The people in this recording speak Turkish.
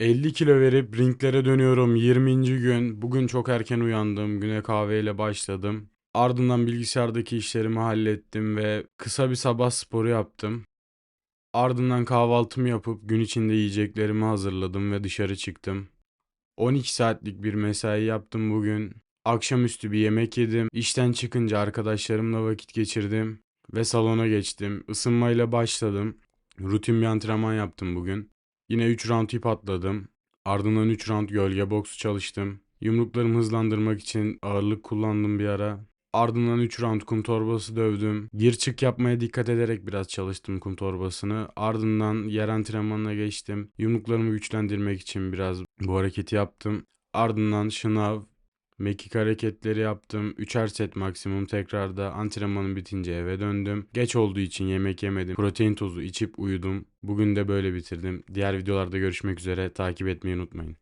50 kilo verip ringlere dönüyorum 20. gün. Bugün çok erken uyandım. Güne kahveyle başladım. Ardından bilgisayardaki işlerimi hallettim ve kısa bir sabah sporu yaptım. Ardından kahvaltımı yapıp gün içinde yiyeceklerimi hazırladım ve dışarı çıktım. 12 saatlik bir mesai yaptım bugün. Akşamüstü bir yemek yedim. İşten çıkınca arkadaşlarımla vakit geçirdim ve salona geçtim. Isınmayla başladım. Rutin bir antrenman yaptım bugün. Yine 3 round ip atladım. Ardından 3 round gölge boksu çalıştım. Yumruklarımı hızlandırmak için ağırlık kullandım bir ara. Ardından 3 round kum torbası dövdüm. Gir çık yapmaya dikkat ederek biraz çalıştım kum torbasını. Ardından yer antrenmanına geçtim. Yumruklarımı güçlendirmek için biraz bu hareketi yaptım. Ardından şınav, mekik hareketleri yaptım. Üçer set maksimum tekrarda antrenmanım bitince eve döndüm. Geç olduğu için yemek yemedim. Protein tozu içip uyudum. Bugün de böyle bitirdim. Diğer videolarda görüşmek üzere. Takip etmeyi unutmayın.